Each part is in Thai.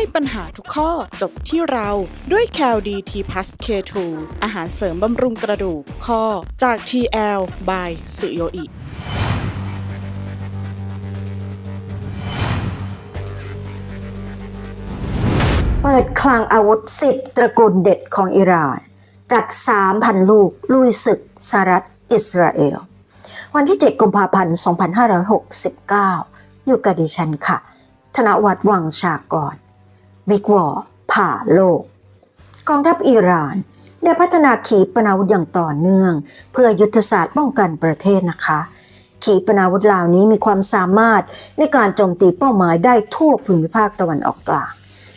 ให้ปัญหาทุกข้อจบที่เราด้วย c a l d t plus K2 อาหารเสริมบำรุงกระดูกข้อจาก TL by สุโยอิเปิดคลังอาวุธ10ตระกูลเด็ดของอิหร่าน จัด 3,000 ลูก ลุยศึกสหรัฐอิสราเอล วันที่ 7 กุมภาพันธ์ 2569 อยู่กับดิฉันค่ะ ธนวัฒน์วังชากร บิ๊กวอร์ผ่าโลก กองทัพอิหร่านได้พัฒนาขีปนาวุธอย่างต่อเนื่อง เพื่อยุทธศาสตร์ป้องกันประเทศนะคะ ขีปนาวุธเหล่านี้มีความสามารถในการโจมตีเป้าหมายได้ทั่วภูมิภาคตะวันออกกลาง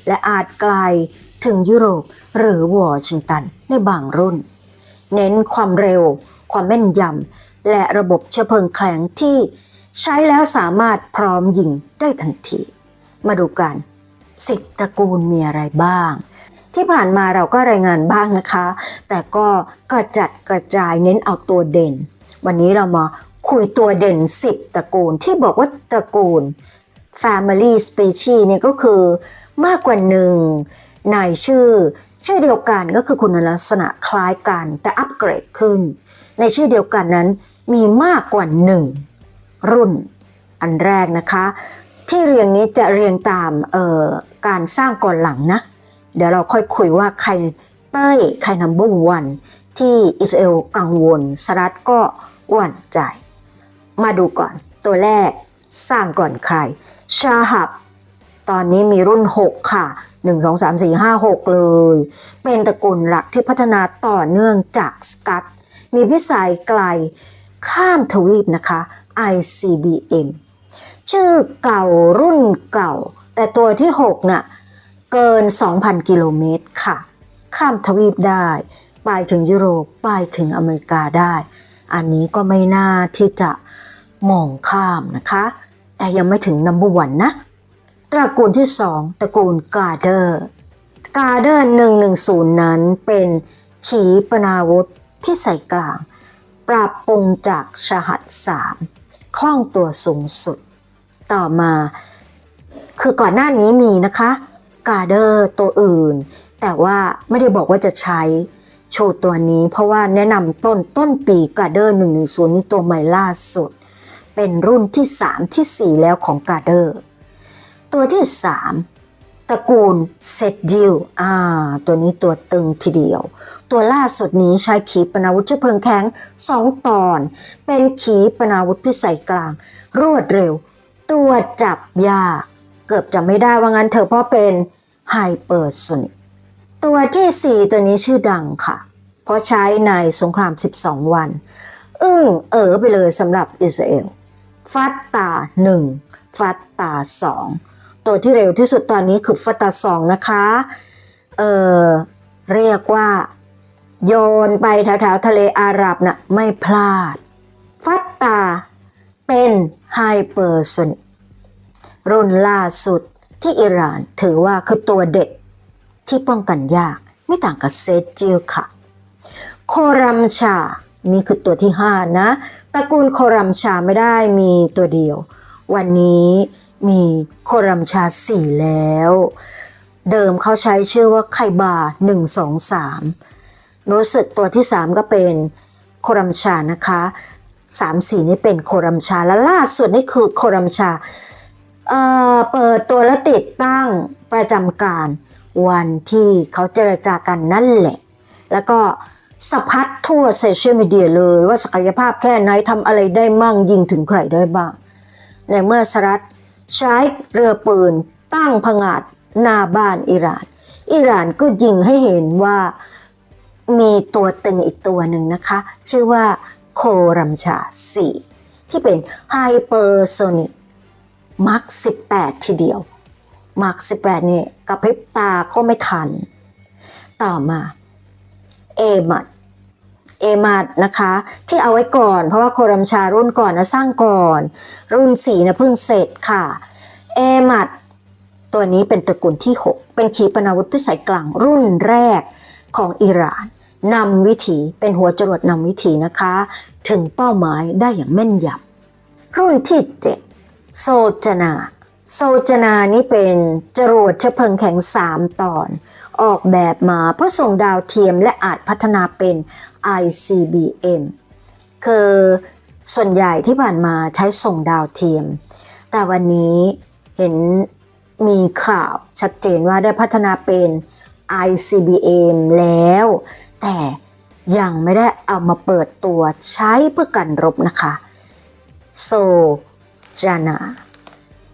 และอาจไกลถึงยุโรปหรือวอชิงตันในบางรุ่น เน้นความเร็ว ความแม่นยำและระบบเชื้อเพลิงแข็งที่ใช้แล้วสามารถพร้อมยิงได้ทันที มาดูกัน สิบตระกูลมีอะไรบ้าง ที่ผ่านมาเราก็รายงานบ้างนะคะ แต่ก็กระจัดกระจายเน้นเอาตัวเด่น วันนี้เรามาคุยตัวเด่น10ตระกูลที่บอกว่าตระกูล Family Species เนี่ยก็คือมากกว่าหนึ่งในชื่อ ชื่อเดียวกันก็คือคุณลักษณะคล้ายกันแต่อัปเกรดขึ้น ในชื่อเดียวกันนั้นมีมากกว่าหนึ่งรุ่นอันแรกนะคะ ที่เรียงนี้จะเรียงตามเอ่อ การสร้างก่อนหลังนะ เดี๋ยวเราค่อยคุยว่าใครเต้ยใครนัมเบอร์วันที่อิสราเอลกังวลสหรัฐก็หวั่นใจ มาดูก่อนตัวแรกสร้างก่อนใคร ชาฮับ ตอนนี้มีรุ่น 6 ค่ะ 1 2 3 4 5 6 เลย เป็นตระกูลหลักที่พัฒนาต่อเนื่องจากสกัตมีพิสัยไกลข้ามทวีปนะคะ ICBM ชื่อเก่ารุ่นเก่า แต่ตัวที่6น่ะเกิน 2,000 กิโลเมตรค่ะ ข้ามทวีปได้ ไปถึงยุโรป ไปถึงอเมริกาได้ อันนี้ก็ไม่น่าที่จะมองข้ามนะคะ แต่ยังไม่ถึงนัมเบอร์วันนะ ตระกูลที่ 2 ตระกูลกาเดอร์กาเดอร์110 นั้นเป็นขีปนาวุธพิสัยกลาง ปรับปรุงจากชหัด3คล่องตัวสูงสุด ต่อมา คือก่อนหน้านี้มีนะคะกาเดอร์ตัวอื่น แต่ว่าไม่ได้บอกว่าจะใช้โชว์ตัวนี้เพราะว่าแนะนำต้นต้นปีกาเดอร์110 นี่ตัวใหม่ล่าสุด เป็นรุ่นที่ 3 ที่ 4 แล้วของกาเดอร์ ตัวที่ 3 ตระกูลเซตดิลอ่า ตัวนี้ตัวตึงทีเดียว ตัวล่าสุดนี้ใช้ขีปนาวุธเชื้อเพลิงแข็ง 2 ตอน เป็นขีปนาวุธพิสัยกลาง รวดเร็ว ตัวจับยาก เกือบจะไม่ได้ว่างั้นเถอเพราะเป็นไฮเปอร์โซนิกตัวที่ 4 ตัวนี้ชื่อดังค่ะ เพราะใช้ในสงคราม 12 วัน อึ้งเอ๋อไปเลยสำหรับอิสราเอลฟัตตา 1 ฟัตตา 2 ตัวที่เร็วที่สุดตอนนี้คือฟัตตา 2 นะคะเออเรียกว่า โยนไปแถวๆทะเลอาหรับน่ะไม่พลาด ฟัตตาเป็นไฮเปอร์โซนิก รุ่นล่าสุดที่อิหร่านถือว่าคือตัวเด็ดที่ป้องกันยากไม่ต่างกับเซจิลค่ะ โครัมชา นี่คือตัวที่ 5 นะตระกูลโครัมชาไม่ได้มีตัวเดียว วันนี้มีโครัมชา 4 แล้ว เดิมเขาใช้ชื่อว่าไคบา 1 2 3 รู้สึกตัวที่ 3 ก็เป็นโครัมชานะคะ3 4นี่เป็นโครัมชาและล่าสุดนี่คือโครัมชา เปิดตัวและติดตั้งประจำการวันที่เขาเจรจากันนั่นแหละ แล้วก็สะพัดทั่วโซเชียลมีเดียเลยว่าศักยภาพแค่ไหนทำอะไรได้มั่งยิงถึงใครได้บ้าง ในเมื่อสหรัฐใช้เรือปืนตั้งผงาดหน้าบ้านอิหร่าน อิหร่านก็ยิงให้เห็นว่ามีตัวตึงอีกตัวหนึ่งนะคะ ชื่อว่าโครัมชา 4 ที่เป็นไฮเปอร์โซนิก มาร์ค18ทีเดียวมาร์ค18นี่กระพริบตาก็ไม่ทัน ต่อมา เอมัดเอมัดนะคะ ที่เอาไว้ก่อน เพราะว่าโครัมชารุ่นก่อนนะสร้างก่อน รุ่น4นะเพิ่งเสร็จค่ะ เอมัดตัวนี้เป็นตระกูลที่ 6 เป็นขีปนาวุธพิสัยกลางรุ่นแรกของอิหร่านนำวิถีเป็นหัวจรวดนำวิถีนะคะ ถึงเป้าหมายได้อย่างแม่นยำรุ่นที่ 7 โซจนา โซจนานี่เป็นจรวดเชื้อเพลิงแข็ง3ตอน ออกแบบมาเพื่อส่งดาวเทียมและอาจพัฒนาเป็น ICBM คือส่วนใหญ่ที่ผ่านมาใช้ส่งดาวเทียม แต่วันนี้เห็นมีข่าวชัดเจนว่าได้พัฒนาเป็น ICBM แล้ว แต่ยังไม่ได้เอามาเปิดตัวใช้เพื่อกันรบนะคะ โซ จานา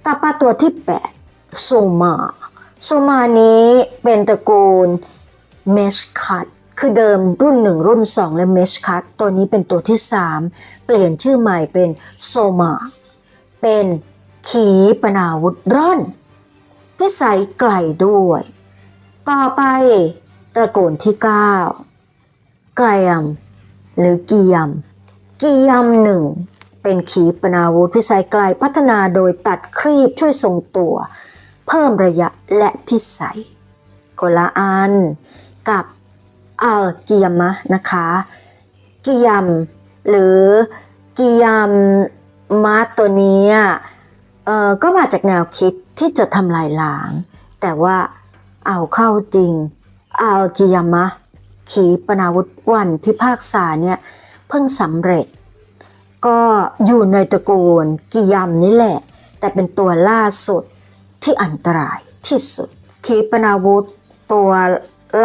ต่อไปตัวที่8โซมาโซมานี้เป็นตระกูลเมชคัตคือเดิมรุ่น 1 รุ่น 2 และเมชคัตตัวนี้เป็นตัวที่ 3 เปลี่ยนชื่อใหม่เป็นโซมาเป็นขีปนาวุธร่อนพิสัยไกลด้วย ต่อไปตระกูลที่ 9 ไกยมหรือกียมกียมหนึ่ง เป็นขีปนาวุธพิสัยไกลพัฒนาโดยตัดครีบช่วยทรงตัว เพิ่มระยะและพิสัยคนละอันกับอัลกียมะนะคะกียมหรือกียมมาตัวนี้เอ่อก็มาจากแนวคิดที่จะทำลายล้าง แต่ว่าเอาเข้าจริงอัลกิยามะขีปนาวุธวันพิพากษาเนี่ยเพิ่งสำเร็จ ก็อยู่ในตระกูลกิยมนี่แหละ แต่เป็นตัวล่าสุดที่อันตรายที่สุดขีปนาวุธตัว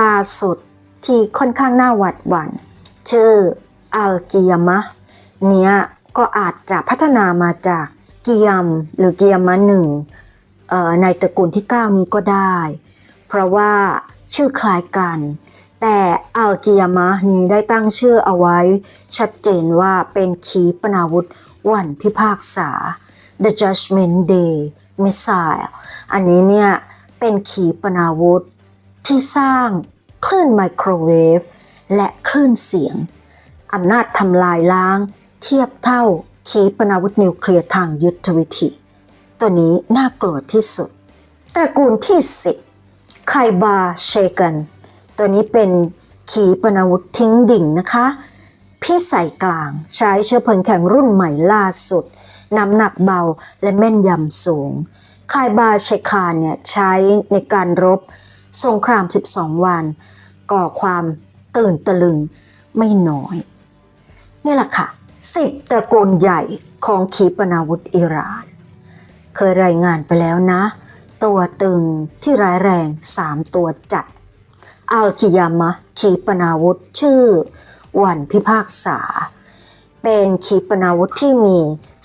ล่าสุดที่ค่อนข้างน่าหวัดหวัน่นชื่ออัลกิยมะเนี้ยก็อาจจะพัฒนามาจากกิยมหรือกิยมะหนึ่งในตระกูลที่ 9 นี้ก็ได้ เพราะว่าชื่อคล้ายกัน แต่อัลกิยามะนี้ได้ตั้งชื่อเอาไว้ ชัดเจนว่าเป็นขีปนาวุธวันพิพากษา The Judgment Day Missile อันนี้เนี่ยเป็นขีปนาวุธที่สร้างคลื่นไมโครเวฟและคลื่นเสียงอำนาจทำลายล้าง เทียบเท่าขีปนาวุธนิวเคลียร์ทางยุทธวิธี ตัวนี้น่ากลัวที่สุด ตระกูลที่ 10 ไคบาเชกัน ตัวนี้เป็นขีปนาวุธทิ้งดิ่งนะคะพิสัยกลางใช้เชื้อเพลิงแข็งรุ่นใหม่ล่าสุด น้ำหนักเบาและแม่นยำสูงไคบาเชคานเนี่ยใช้ในการรบสงคราม 12 วัน ก่อความตื่นตะลึงไม่น้อย นี่แหละค่ะ10ตระกูลใหญ่ของขีปนาวุธอิหร่าน เคยรายงานไปแล้วนะ ตัวตึงที่ร้ายแรง3ตัวจัด อัลกิยามะขีปนาวุธชื่อ วันพิพากษา เป็นขีปนาวุธที่มี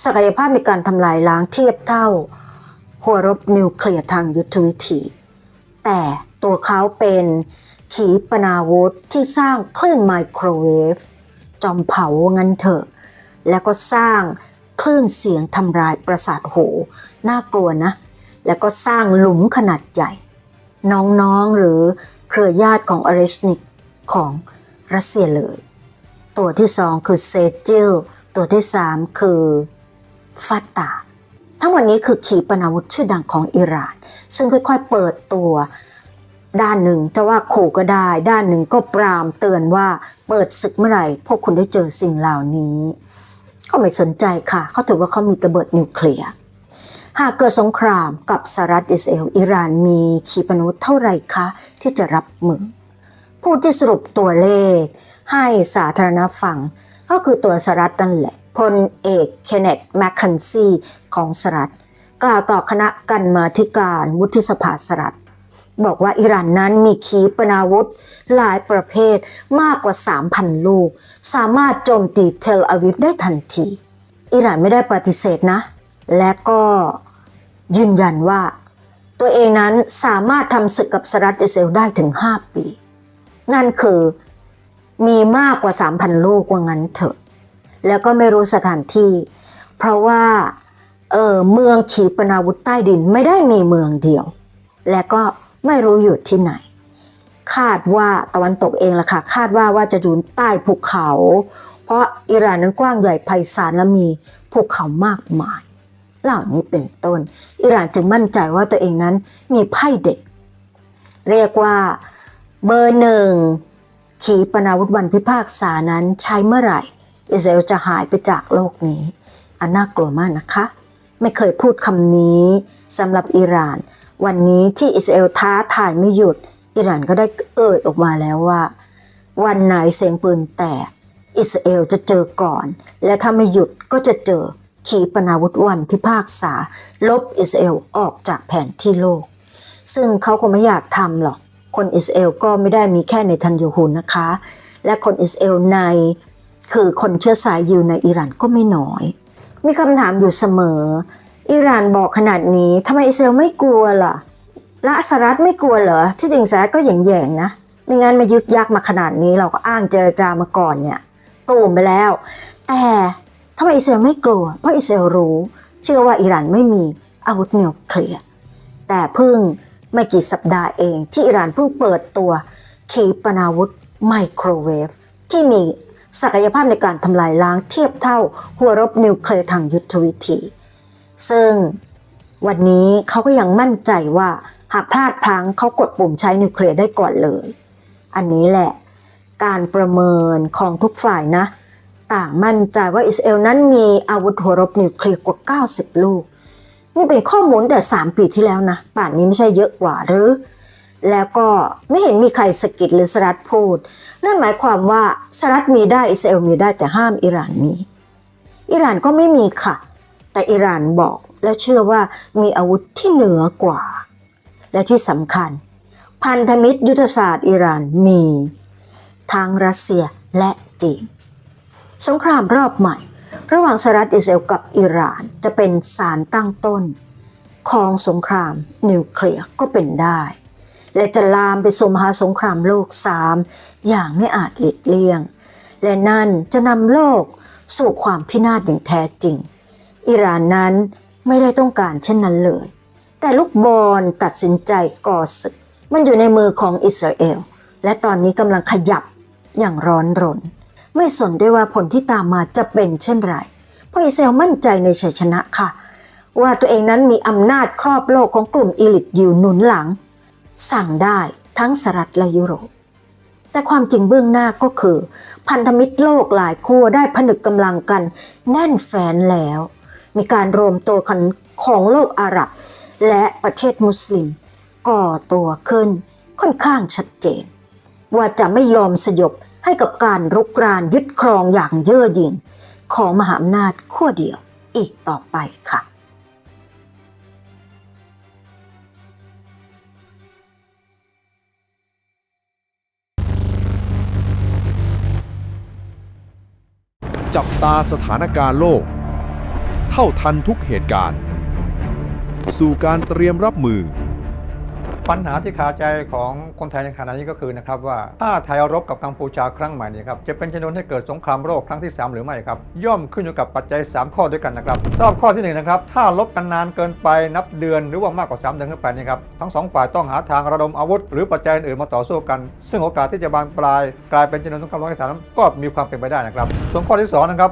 ศักยภาพในการทำลายล้างเทียบเท่า หัวรบนิวเคลียร์ทางยุทธวิธี แต่ตัวเขาเป็นขีปนาวุธที่สร้างคลื่นไมโครเวฟจอมเผางั้นเถอะ แล้วก็สร้างคลื่นเสียงทำลายประสาทหูน่ากลัวนะ แล้วก็สร้างหลุมขนาดใหญ่ น้องๆหรือ เครือญาติของอเรชนิกของรัสเซียเลย ตัวที่สองคือเซจิลตัวที่สามคือฟาตา ทั้งหมดนี้คือขีปนาวุธชื่อดังของอิหร่าน ซึ่งค่อยๆเปิดตัวด้านหนึ่งจะว่าขู่ก็ได้ ด้านหนึ่งก็ปรามเตือนว่าเปิดศึกเมื่อไหร่ พวกคุณได้เจอสิ่งเหล่านี้ก็ไม่สนใจค่ะ เขาถือว่าเขามีระเบิดนิวเคลียร์หากเกิดสงครามกับสหรัฐอิสราเอลอิหร่านมีขีปนาวุธเท่าไหร่คะ ที่จะรับมือ ผู้ที่สรุปตัวเลข ให้สาธารณฟัง ก็คือตัวสหรัฐนั่นแหละพลเอกเคนเนตแมคคันซีของสหรัฐกล่าวต่อคณะกันมาธิการวุฒิสภาสหรัฐบอกว่าอิหร่านนั้นมีขีปนาวุธหลายประเภทมากกว่า 3,000 ลูก สามารถโจมตีเทลอาวิฟได้ทันที อิหร่านไม่ได้ปฏิเสธนะ และก็ยืนยันว่า ตัวเองนั้นสามารถทำศึกกับสหรัฐอิสราเอลได้ถึง 5 ปี นั่นคือมีมากกว่า 3,000 ลูกว่างั้นเถอะ แล้วก็ไม่รู้สถานที่ เพราะว่าเออเมืองขีปนาวุธใต้ดินไม่ได้มีเมืองเดียว และก็ไม่รู้อยู่ที่ไหน คาดว่าตะวันตกเองล่ะค่ะ คาดว่าว่าจะอยู่ใต้ภูเขา เพราะอิหร่านนั้นกว้างใหญ่ไพศาลและมีภูเขามากมาย เหล่านี้เป็นต้น อิหร่านจึงมั่นใจว่าตัวเองนั้นมีไพ่เด็กเรียกว่าเบอร์หนึ่งขีปนาวุธวันพิพากษานั้นใช้เมื่อไหร่ อิสราเอลจะหายไปจากโลกนี้ อันน่ากลัวมากนะคะ ไม่เคยพูดคำนี้สำหรับอิหร่าน วันนี้ที่อิสราเอลท้าทายไม่หยุด อิหร่านก็ได้เอ่ยออกมาแล้วว่า วันไหนเสียงปืนแตกอิสราเอลจะเจอก่อน และถ้าไม่หยุดก็จะเจอ ขีปนาวุธวันพิพากษา ลบอิสราเอลออกจากแผนที่โลก ซึ่งเขาคงไม่อยากทำหรอก คนอิสราเอลก็ไม่ได้มีแค่ในทันยูฮุนนะคะ และคนอิสราเอลในคือคนเชื้อสายยิวในอิหร่านก็ไม่น้อย มีคำถามอยู่เสมอ อิหร่านบอกขนาดนี้ทำไมอิสราเอลไม่กลัวล่ะและสหรัฐไม่กลัวเหรอที่จริงสหรัฐก็แย่งๆนะไม่งั้นมายึกยักมาขนาดนี้เราก็อ้างเจรจามาก่อนเนี่ยตูมไปแล้ว แต่ ทำไมอิสราเอลไม่กลัว เพราะอิสราเอลรู้ เชื่อว่าอิหร่านไม่มีอาวุธนิวเคลียร์แต่เพิ่งไม่กี่สัปดาห์เองที่อิหร่านเพิ่งเปิดตัวขีปนาวุธไมโครเวฟที่มีศักยภาพในการทำลายล้างเทียบเท่าหัวรบนิวเคลียร์ทางยุทธวิธี ซึ่งวันนี้เขาก็ยังมั่นใจว่าหากพลาดพลั้งเขากดปุ่มใช้นิวเคลียร์ได้ก่อนเลย อันนี้แหละ การประเมินของทุกฝ่ายนะ ต่างมั่นใจว่าอิสราเอลนั้นมีอาวุธหัวรบนิวเคลียร์กว่า 90 ลูก นี่เป็นข้อมูลแต่ 3 ปีที่แล้วนะ ป่านนี้ไม่ใช่เยอะกว่าหรือ แล้วก็ไม่เห็นมีใครสะกิดหรือสรัฐพูด นั่นหมายความว่าสหรัฐมีได้อิสราเอลมีได้แต่ห้ามอิหร่านมีอิหร่านก็ไม่มีค่ะ แต่อิหร่านบอกและเชื่อว่ามีอาวุธที่เหนือกว่า และที่สำคัญ พันธมิตรยุทธศาสตร์อิหร่านมีทั้งรัสเซียและจีน สงครามรอบใหม่ ระหว่างสหรัฐอิสราเอลกับอิหร่านจะเป็นสารตั้งต้น ของสงครามนิวเคลียร์ก็เป็นได้ และจะลามไปสู่มหาสงครามโลกสามอย่างไม่อาจหลีกเลี่ยง และนั่นจะนำโลกสู่ความพินาศอย่างแท้จริง อิหร่านนั้นไม่ได้ต้องการเช่นนั้นเลย แต่ลูกบอลตัดสินใจก่อศึก มันอยู่ในมือของอิสราเอล และตอนนี้กำลังขยับอย่างร้อนรน ไม่สนด้วยว่าผลที่ตามมาจะเป็นเช่นไร เพราะอิสราเอลมั่นใจในชัยชนะค่ะ ว่าตัวเองนั้นมีอำนาจครอบโลกของกลุ่มอีลิทยิวหนุนหลัง สั่งได้ทั้งสหรัฐและยุโรป แต่ความจริงเบื้องหน้าก็คือ พันธมิตรโลกหลายขั้วได้ผนึกกำลังกันแน่นแฟนแล้ว มีการรวมตัวกันของโลกอาหรับ และประเทศมุสลิม ก่อตัวขึ้นค่อนข้างชัดเจน ว่าจะไม่ยอมสยบ ให้กับการรุกรานยึดครองอย่างเย่อหยิ่งของมหาอำนาจขั้วเดียวอีกต่อไปค่ะจับตาสถานการณ์โลก เท่าทันทุกเหตุการณ์ สู่การเตรียมรับมือ ปัญหาที่คาใจของคนไทยในขณะนี้ก็คือนะครับว่าถ้าไทยรบกับกัมพูชาครั้งใหม่นี้ครับจะเป็นชนวนให้เกิดสงครามโลกครั้งที่ 3 หรือไม่ครับย่อมขึ้นอยู่กับปัจจัย 3 ข้อด้วยกันนะครับสำหรับข้อที่1นะครับถ้าลบกันนานเกินไปนับเดือนหรือว่ามากกว่า 3 เดือนขึ้นไปนี่ครับทั้งสองฝ่ายต้องหาทางระดมอาวุธ หรือปัจจัยอื่นมาต่อสู้กัน ซึ่งโอกาสที่จะบานปลาย กลายเป็นชนวนสงครามโลกครั้งที่สามก็มีความเป็นไปได้นะครับส่วนข้อที่สองนะครับ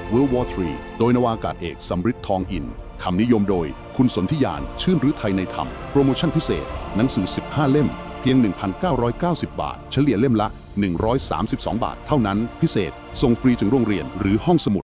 World War III โดยนวากาศเอกสำริดทองอินคำนิยมโดยคุณสนธิยาน ชื่นรือไทยในธรรม โปรโมชั่นพิเศษ หนังสือ 15 เล่ม เพียง 1,990 บาท เฉลี่ยเล่มละ 132 บาท เท่านั้นพิเศษ ส่งฟรีถึงโรงเรียนหรือห้องสมุด